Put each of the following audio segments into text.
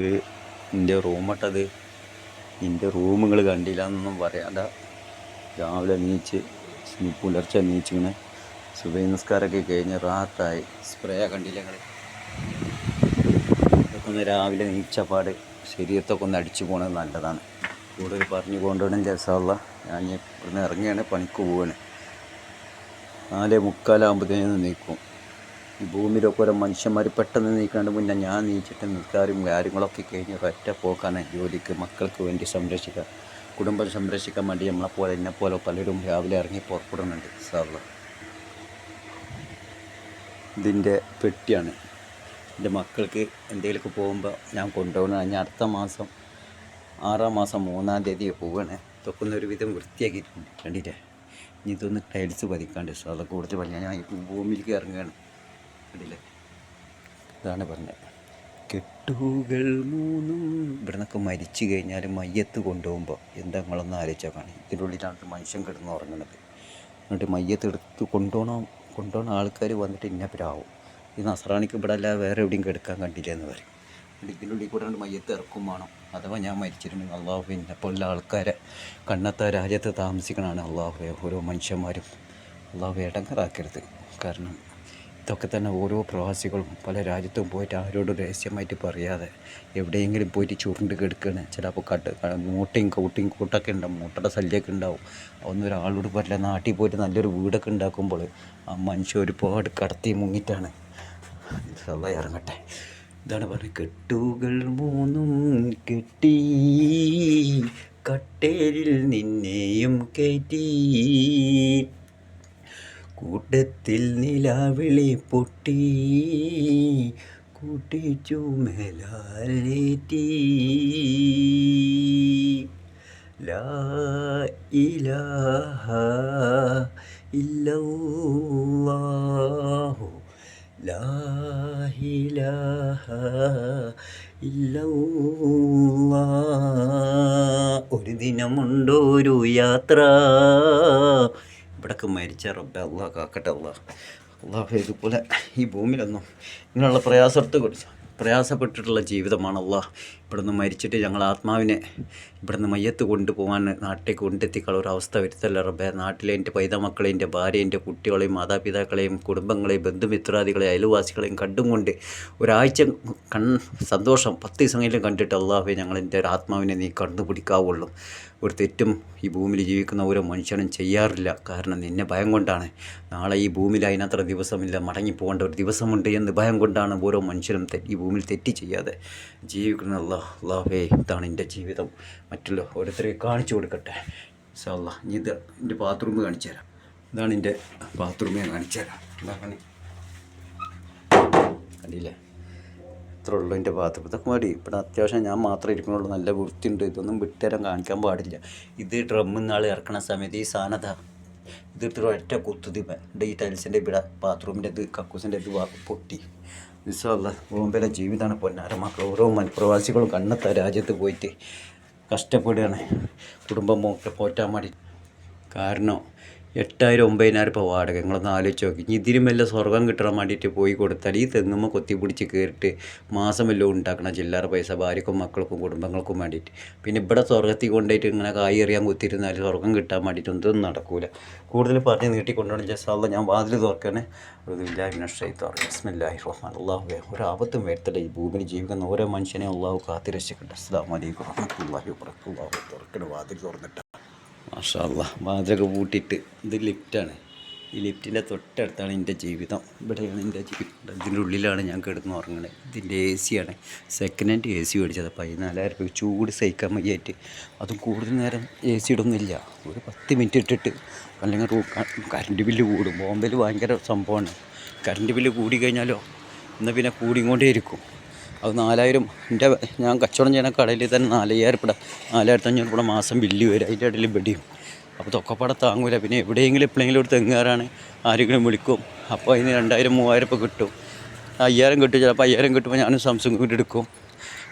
ഇത് എന്റെ റൂമട്ടത് എന്റെ റൂം നിങ്ങൾ കണ്ടില്ല എന്നൊന്നും പറയാണ്ട. രാവിലെ നീച്ച് പുലർച്ചെ നീച്ചിങ്ങനെ സുബൈ നിസ്കാരമൊക്കെ കഴിഞ്ഞ് റാത്തായി. സ്പ്രേ കണ്ടില്ല ഒന്ന് രാവിലെ നീച്ചപ്പാട് ശരീരത്തൊക്കെ ഒന്ന് അടിച്ചു പോകണത് നല്ലതാണ്. കൂടുതൽ പറഞ്ഞു കൊണ്ടുവരണം രസമുള്ള ഞാൻ ഇവിടുന്ന് ഇറങ്ങിയാണ് പണിക്ക് പോവാണ്. നാല് മുക്കാലാകുമ്പോഴത്തേനും നീക്കും ഈ ഭൂമിയിലൊക്കെ ഓരോ മനുഷ്യന്മാർ പെട്ടെന്ന് നീക്കാണ്ട് മുന്നേ ഞാൻ നീച്ചിട്ട് നിൽക്കാറും കാര്യങ്ങളൊക്കെ കഴിഞ്ഞ് ഒരൊറ്റ പോക്കാണ് ജോലിക്ക് മക്കൾക്ക് വേണ്ടി സംരക്ഷിക്കാൻ കുടുംബം സംരക്ഷിക്കാൻ വേണ്ടി നമ്മളെപ്പോലെ എന്നെപ്പോലെ പലരും രാവിലെ ഇറങ്ങി പുറപ്പെടുന്നുണ്ട് സാറില്ല ഇതിന്റെ പെട്ടിയാണ്. എന്റെ മക്കൾക്ക് എന്തെങ്കിലുമൊക്കെ പോകുമ്പോൾ ഞാൻ കൊണ്ടുപോകണം ഞാൻ അടുത്ത മാസം ആറാം മാസം മൂന്നാം തീയതി പോവുകയാണ് തൊക്കുന്ന ഒരു വിധം വൃത്തിയാക്കിയിട്ടുണ്ട്. കണ്ടില്ലേ? ഇനി ഇതൊന്ന് ടൈൽസ് പതിക്കാണ്ട് സാർ കൂടുതൽ പറഞ്ഞാൽ ഞാൻ ഭൂമിയിലേക്ക് ഇറങ്ങുകയാണ്. കണ്ടില്ലേ? ഇതാണ് പറഞ്ഞത്. കെട്ടുകൾ മൂന്നും ഇവിടെ നിന്നൊക്കെ മരിച്ചു കഴിഞ്ഞാൽ മയ്യത്ത് കൊണ്ടുപോകുമ്പോൾ എന്താ നിങ്ങളൊന്ന് ആലോചിച്ചാൽ കാണി ഇതിന്റെ ഉള്ളിലാണ് മനുഷ്യൻ കിടന്ന് ഉറങ്ങുന്നത് എന്നിട്ട് മയ്യത്ത് എടുത്ത് കൊണ്ടുപോകണം കൊണ്ടുപോകണ ആൾക്കാർ വന്നിട്ട് ഇന്ന പ്രാവും. ഈ നസറാണിക്ക് ഇവിടെ അല്ല വേറെ എവിടെയും കിടക്കാൻ കണ്ടില്ല എന്ന് പറയും. എന്നിട്ട് ഇതിന്റെ ഉള്ളിൽ കൂടെ മയ്യത്ത് ഇറക്കും വേണം. അഥവാ ഞാൻ മരിച്ചിട്ടുണ്ടെങ്കിൽ അള്ളാഹു പിന്നെ പോലുള്ള ആൾക്കാരെ കണ്ണത്ത രാജ്യത്ത് താമസിക്കണമാണ് അള്ളാഹു ഓരോ മനുഷ്യന്മാരും അള്ളാഹു ഇടങ്ങറാക്കരുത്. കാരണം ഇതൊക്കെ തന്നെ ഓരോ പ്രവാസികളും പല രാജ്യത്തും പോയിട്ട് ആരോടും രഹസ്യമായിട്ട് പറയാതെ എവിടെയെങ്കിലും പോയിട്ട് ചുരുണ്ട് കിടക്കുകയാണ് ചിലപ്പോൾ കട്ട് മൂട്ടയും കൂട്ടിയും കൂട്ടൊക്കെ ഉണ്ടാവും. മൂട്ടയുടെ ശല്യമൊക്കെ ഉണ്ടാവും. അതൊന്നും ഒരാളോട് പറ്റില്ല നാട്ടിൽ പോയിട്ട് നല്ലൊരു വീടൊക്കെ ഉണ്ടാക്കുമ്പോൾ ആ മനുഷ്യ ഒരുപാട് കടത്തി മുങ്ങിയിട്ടാണ്. സള്ള ഇറങ്ങട്ടെ. ഇതാണ് പറഞ്ഞത്. കെട്ടുകൾ മൂന്നും കെട്ടി കട്ടേരിൽ നിന്നെയും കയറ്റി. കൂട്ടത്തിൽ നിലാവിളി പൊട്ടി കൂട്ടിച്ചു മേലാലേറ്റി ലാ ഇലാഹ ഇല്ലല്ലാഹു. ലാ ഇലാഹ ഒരു യാത്ര. ഇവിടൊക്കെ മരിച്ച റബ്ബ അള്ളാഹ് കാക്കട്ടെ അള്ളാഹ് അള്ളാഹു ഇതുപോലെ ഈ ഭൂമിയിലൊന്നും ഇങ്ങനെയുള്ള പ്രയാസത്തെ പ്രയാസപ്പെട്ടിട്ടുള്ള ജീവിതമാണ് അള്ളാഹ് ഇവിടുന്ന് മരിച്ചിട്ട് ഞങ്ങൾ ആത്മാവിനെ ഇവിടുന്ന് മയ്യത്ത് കൊണ്ടുപോകാൻ നാട്ടിലേക്ക് കൊണ്ടെത്തിക്കാനുള്ള ഒരു അവസ്ഥ വരുത്തല്ല റബ്ബെ. നാട്ടിലെ എന്റെ പൈതമക്കളെയും മക്കളെ എന്റെ ഭാര്യ എന്റെ കുട്ടികളെയും മാതാപിതാക്കളെയും കുടുംബങ്ങളെയും ബന്ധുമിത്രാദികളെയും അയൽവാസികളെയും കണ്ടും കൊണ്ട് ഒരാഴ്ച കൺ സന്തോഷം പത്ത് ദിവസമെങ്കിലും കണ്ടിട്ട് അള്ളാഹുവെ ഞങ്ങൾ എന്റെ ഒരു ആത്മാവിനെ നീ കണ്ടുപിടിക്കാവുള്ളൂ. ഒരു തെറ്റും ഈ ഭൂമിയിൽ ജീവിക്കുന്ന ഓരോ മനുഷ്യനും ചെയ്യാറില്ല. കാരണം നിന്നെ ഭയം കൊണ്ടാണ്. നാളെ ഈ ഭൂമിയിൽ അതിനത്ര ദിവസമില്ല. മടങ്ങി പോകേണ്ട ഒരു ദിവസമുണ്ട് എന്ന് ഭയം കൊണ്ടാണ് ഓരോ മനുഷ്യനും ഈ ഭൂമിയിൽ തെറ്റ് ചെയ്യാതെ ജീവിക്കുന്ന അള്ളാഹ് അള്ളാഹേ ഇതാണ് എന്റെ ജീവിതം. മറ്റുള്ള ഓരോരുത്തരെ കാണിച്ചു കൊടുക്കട്ടെ. സാല്ലാ ഇനി ഇത് എന്റെ ബാത്റൂം കാണിച്ചു തരാം. ഇതാണ് എന്റെ ബാത്റൂം ഞാൻ കാണിച്ചു തരാം. എന്താണ് കണ്ടില്ലേ? ഇത്ര ഉള്ളൂ എന്റെ ബാത്റൂം ഇതൊക്കെ മതി. ഇവിടെ അത്യാവശ്യം ഞാൻ മാത്രമേ ഇരിക്കണുള്ളൂ നല്ല വൃത്തിയുണ്ട്. ഇതൊന്നും വിട്ടുതരാൻ കാണിക്കാൻ പാടില്ല. ഇത് ഡ്രമ്മിൽ നിന്നാൾ ഇറക്കണ സമയത്ത് ഈ സാധനത ഇത്. ഒറ്റ കുത്തുതിമ ടൈൽസിന്റെ ഇവിടെ ബാത്റൂമിന്റെ ഇത് കക്കൂസിന്റെ ഇത് പൊട്ടി. വിശ്വല്ല ബോംബെയിലെ ജീവിതമാണ് പൊന്നാര. മക്കൾ ഓരോ മൽപ്രവാസികളും കണ്ണത്ത രാജ്യത്ത് പോയിട്ട് കഷ്ടപ്പെടുകയാണ്. കുടുംബം പോറ്റാൻ വേണ്ടി. കാരണം എട്ടായിരം ഒമ്പതിനായിരം ഇപ്പോൾ വാടക. നിങ്ങളൊന്ന് ആലോചിച്ച് നോക്കി. ഇനി ഇതിലും വല്ല സ്വർഗം കിട്ടാൻ വേണ്ടിയിട്ട് പോയി കൊടുത്താൽ ഈ തെങ്ങുമ്മ കൊത്തി പിടിച്ച് കയറിയിട്ട് മാസം വല്ലതും ഉണ്ടാക്കണം. ചില്ലറ പൈസ ഭാര്യക്കും മക്കൾക്കും കുടുംബങ്ങൾക്കും വേണ്ടിയിട്ട്. പിന്നെ ഇവിടെ സ്വർഗത്തിൽ കൊണ്ടുപോയിട്ട് ഇങ്ങനെ കായി എറിയാൻ കുത്തിയിരുന്നാൽ സ്വർഗം കിട്ടാൻ വേണ്ടിയിട്ട് ഒന്നും നടക്കൂല. കൂടുതൽ പറഞ്ഞ് നീട്ടി കൊണ്ടുപോകണം ജസാള്ള ഞാൻ വാതിൽ തുറക്കണേ ബിസ്മില്ലാഹി റഹ്മാൻ. അള്ളാഹു ഒരു ആപത്തും വരുത്തട്ടെ ഈ ഭൂമിയിൽ ജീവിക്കുന്ന ഓരോ മനുഷ്യനെ അള്ളാഹു കാത്തിരക്ഷിക്കട്ടെ. അസ്സാം വലൈക്കും വാതിൽ തുറന്നിട്ട്. മാഷാല്ല വാതിലൊക്കെ പൂട്ടിയിട്ട് ഇത് ലിഫ്റ്റാണ് ഈ ലിഫ്റ്റിന്റെ തൊട്ടടുത്താണ് എന്റെ ജീവിതം. ഇവിടെയാണ് എന്റെ ജീവിതം. ഇതിന്റെ ഉള്ളിലാണ് ഞാൻ കിടന്ന് ഉറങ്ങണത്. ഇതിന്റെ എ ആണ്. സെക്കൻഡ് ഹാൻഡ് എ സി മേടിച്ചത്. പതിനാലായിരം രൂപ ചൂട് സഹിക്കാൻ വയ്യായിട്ട്. അതും കൂടുതൽ നേരം എ സി ഇടുന്നില്ല ഒരു പത്ത് മിനിറ്റ് ഇട്ടിട്ട് അല്ലെങ്കിൽ റൂ കറണ്ട് ബില്ല് കൂടും. ബോംബെയിൽ ഭയങ്കര സംഭവമാണ്. കറണ്ട് ബില്ല് കൂടി കഴിഞ്ഞാലോ എന്നാൽ പിന്നെ കൂടിക്കൊണ്ടേ ഇരിക്കും. അത് നാലായിരം എന്റെ ഞാൻ കച്ചവടം ചെയ്യുന്ന കടയിൽ തന്നെ നാലയ്യായിരം ഇവിടെ നാലായിരത്തി അഞ്ഞൂറ് ഇവിടെ മാസം ബില്ല് വരും. അതിന്റെ ഇടയിൽ വെടിയും. അപ്പോൾ തൊക്കപ്പാടെ താങ്ങൂല. പിന്നെ എവിടെയെങ്കിലും എപ്പോഴെങ്കിലും ഒരു തെങ്ങാറാണ് ആരെങ്കിലും വിളിക്കും. അപ്പോൾ അതിന് രണ്ടായിരം മൂവായിരം ഇപ്പോൾ കിട്ടും. അയ്യായിരം കിട്ടും. ചിലപ്പോൾ അയ്യായിരം കിട്ടുമ്പോൾ ഞാനും സാംസങ് കൂടി എടുക്കും.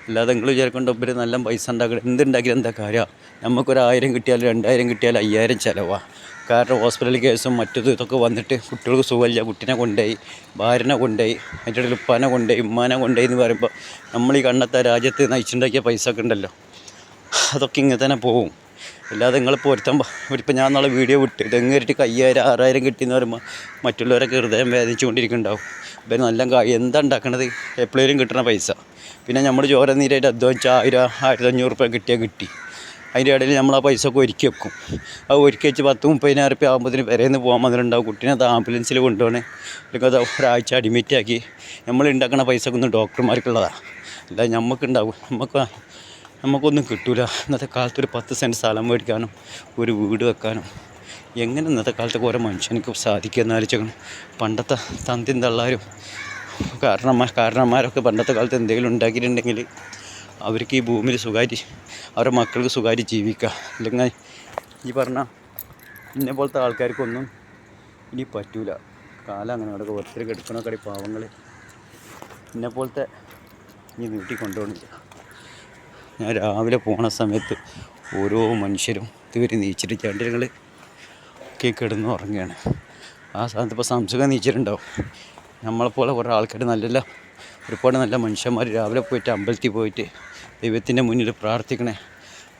അല്ലാതെ നിങ്ങൾ വിചാരിക്കേണ്ട ഇവർ നല്ല പൈസ ഉണ്ടാക്കണം എന്തുണ്ടാക്കിയാൽ എന്താ കാര്യം നമുക്കൊരു ആയിരം കിട്ടിയാൽ രണ്ടായിരം കിട്ടിയാൽ അയ്യായിരം ചിലവാണ് കാരണം ഹോസ്പിറ്റൽ കേസും മറ്റതും ഇതൊക്കെ വന്നിട്ട് കുട്ടികൾക്ക് സുഖമില്ല. കുട്ടീനെ കൊണ്ടുപോയി ഭാര്യനെ കൊണ്ടുപോയി അതിന്റെ ഇടയിൽ ഉപ്പാനെ കൊണ്ടുപോയി ഉമ്മാനെ കൊണ്ടുപോയി എന്ന് പറയുമ്പോൾ നമ്മൾ ഈ കണ്ടത്തെ രാജ്യത്ത് നയിച്ചുണ്ടാക്കിയ പൈസ ഒക്കെ ഉണ്ടല്ലോ. അതൊക്കെ ഇങ്ങനെ തന്നെ പോവും അല്ലാതെ നിങ്ങൾ ഒരുത്തം ഇപ്പം ഞാൻ നാളെ വീഡിയോ വിട്ട് ഇതെങ്ങേറിട്ട് കയ്യായിരം ആറായിരം കിട്ടിയെന്ന് പറയുമ്പോൾ മറ്റുള്ളവരൊക്കെ ഹൃദയം വേദനിച്ചുകൊണ്ടിരിക്കുന്നുണ്ടാവും. ഇപ്പം നല്ല എന്താ ഉണ്ടാക്കണത്? എപ്പോഴേലും കിട്ടുന്ന പൈസ. പിന്നെ നമ്മൾ ചോര നീരായിട്ട് അധ്വാനിച്ച ആയിരം ആയിരത്തി അഞ്ഞൂറ് റുപ്യ കിട്ടിയാൽ കിട്ടി. അതിന്റെ ഇടയിൽ നമ്മൾ ആ പൈസ ഒക്കെ ഒരുക്കി വെക്കും. അത് ഒരുക്കി വെച്ച് പത്ത് മുപ്പതിനായിരം റുപ്യ ആകുമ്പോഴത്തേന് പെരേന്ന് പോകാൻ വന്നിട്ടുണ്ടാവും കുട്ടീനെ അത് ആംബുലൻസിൽ കൊണ്ടുപോകണേ അല്ലെങ്കിൽ അത് ഒരാഴ്ച അഡ്മിറ്റാക്കി നമ്മൾ ഉണ്ടാക്കുന്ന പൈസ ഒന്നും ഡോക്ടർമാർക്കുള്ളതാണ് അല്ല നമുക്കുണ്ടാവും നമുക്ക് നമുക്കൊന്നും കിട്ടൂല. ഇന്നത്തെ കാലത്ത് ഒരു പത്ത് സെന്റ് സ്ഥലം മേടിക്കാനും ഒരു വീട് വെക്കാനും. എങ്ങനെ ഇന്നത്തെ കാലത്തൊക്കെ ഓരോ മനുഷ്യനക്ക് സാധിക്കുക എന്ന് ആലോചിക്കണം പണ്ടത്തെ തന്തിയും തള്ളാരും കാരണന്മാരൊക്കെ പണ്ടത്തെ കാലത്ത് എന്തെങ്കിലും ഉണ്ടാക്കിയിട്ടുണ്ടെങ്കിൽ അവർക്ക് ഈ ഭൂമിയിൽ സുഖമായിട്ട് അവരുടെ മക്കൾക്ക് സുഖമായിട്ട് ജീവിക്കുക. അല്ലെങ്കിൽ ഈ പറഞ്ഞ ഇന്നെ പോലത്തെ ആൾക്കാർക്കൊന്നും ഇനി പറ്റൂല. കാലം അങ്ങനെ അവിടെ ഒത്തിരി കിടക്കണ കടി പാവങ്ങൾ എന്നെ പോലത്തെ ഇനി നീട്ടി കൊണ്ടുപോകണില്ല ഞാൻ രാവിലെ പോണ സമയത്ത് ഓരോ മനുഷ്യരും ഇതുവരെ നീച്ചിട്ട് ചണ്ടിരങ്ങൾ ഒക്കെ കിടന്ന് ഉറങ്ങുകയാണ്. ആ സമയത്ത് ഇപ്പോൾ സംസുഖം നീച്ചിട്ടുണ്ടാവും. നമ്മളെപ്പോലെ കുറേ ആൾക്കാർ നല്ല ഒരുപാട് നല്ല മനുഷ്യന്മാർ രാവിലെ പോയിട്ട് അമ്പലത്തിൽ പോയിട്ട് ദൈവത്തിന്റെ മുന്നിൽ പ്രാർത്ഥിക്കണേ.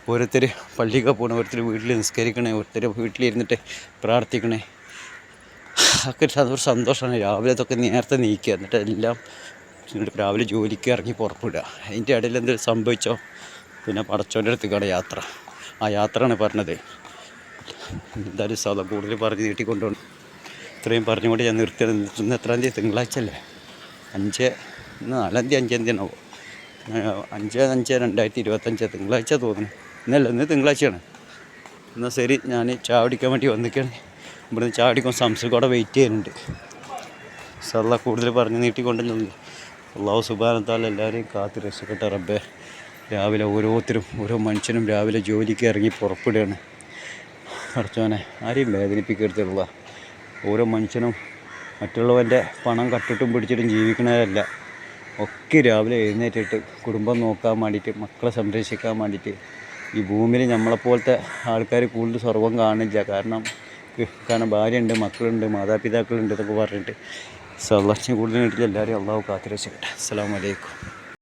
ഓരോരുത്തർ പള്ളിക്ക് പോകണം ഓരോരുത്തർ വീട്ടിൽ നിസ്കരിക്കണേ ഓരോരുത്തർ വീട്ടിലിരുന്നിട്ട് പ്രാർത്ഥിക്കണേ. ഒക്കെ അതൊരു സന്തോഷമാണ് രാവിലെ ഇതൊക്കെ നേരത്തെ നീക്കുക. എന്നിട്ട് എല്ലാം രാവിലെ ജോലിക്ക് ഇറങ്ങി പുറപ്പെടുക അതിന്റെ ഇടയിൽ എന്തെങ്കിലും സംഭവിച്ചോ? പിന്നെ പടച്ചോന്റെ അടുത്തേക്കാണ് യാത്ര. ആ യാത്രയാണ് പറഞ്ഞത്. എന്തായാലും സ്ഥലം കൂടുതൽ പറഞ്ഞ് നീട്ടിക്കൊണ്ടുപോകണം ഇത്രയും പറഞ്ഞുകൊണ്ട് ഞാൻ നിർത്തിയത് ഇന്ന് എത്രാം തീയതി? തിങ്കളാഴ്ച അല്ലേ? അഞ്ച് ഇന്ന് നാലാം തീയതി അഞ്ചാം തീയതി ആവും അഞ്ച് അഞ്ച് രണ്ടായിരത്തി ഇരുപത്തഞ്ച് തിങ്കളാഴ്ച തോന്നുന്നു. ഇന്നല്ല ഇന്ന് തിങ്കളാഴ്ചയാണ്. എന്നാൽ ശരി ഞാൻ ചായ കുടിക്കാൻ വേണ്ടി വന്നിക്കാണ് ഇവിടുന്ന് ചായ കുടിക്കാൻ സംശയം വെയിറ്റ് ചെയ്യുന്നുണ്ട് സല്ല കൂടുതൽ പറഞ്ഞ് നീട്ടിക്കൊണ്ട് നിന്ന് അള്ളാഹു സുബാനത്താൽ എല്ലാവരെയും കാത്ത് രക്ഷപ്പെട്ട റബ്ബെ. രാവിലെ ഓരോരുത്തരും ഓരോ മനുഷ്യനും രാവിലെ ജോലിക്ക് ഇറങ്ങി പുറപ്പെടുകയാണ്. അടച്ചവനെ ആരെയും വേദനിപ്പിക്കരുത്തുള്ള ഓരോ മനുഷ്യനും മറ്റുള്ളവന്റെ പണം കട്ടിട്ടും പിടിച്ചിട്ടും ജീവിക്കണതല്ല ഒക്കെ രാവിലെ എഴുന്നേറ്റിട്ട് കുടുംബം നോക്കാൻ വേണ്ടിയിട്ട് മക്കളെ സംരക്ഷിക്കാൻ വേണ്ടിയിട്ട് ഈ ഭൂമിയിൽ നമ്മളെപ്പോലത്തെ ആൾക്കാർ കൂടുതൽ സ്വർഗം കാണില്ല കാരണം കാരണം ഭാര്യയുണ്ട് മക്കളുണ്ട് മാതാപിതാക്കളുണ്ട് എന്നൊക്കെ പറഞ്ഞിട്ട് സല്ലാച്ചിന് കൂടുതൽ വീട്ടിൽ എല്ലാവരും അള്ളാഹു കാത്തിരക്ഷിക്കട്ടെ അസ്സാം വലൈക്കും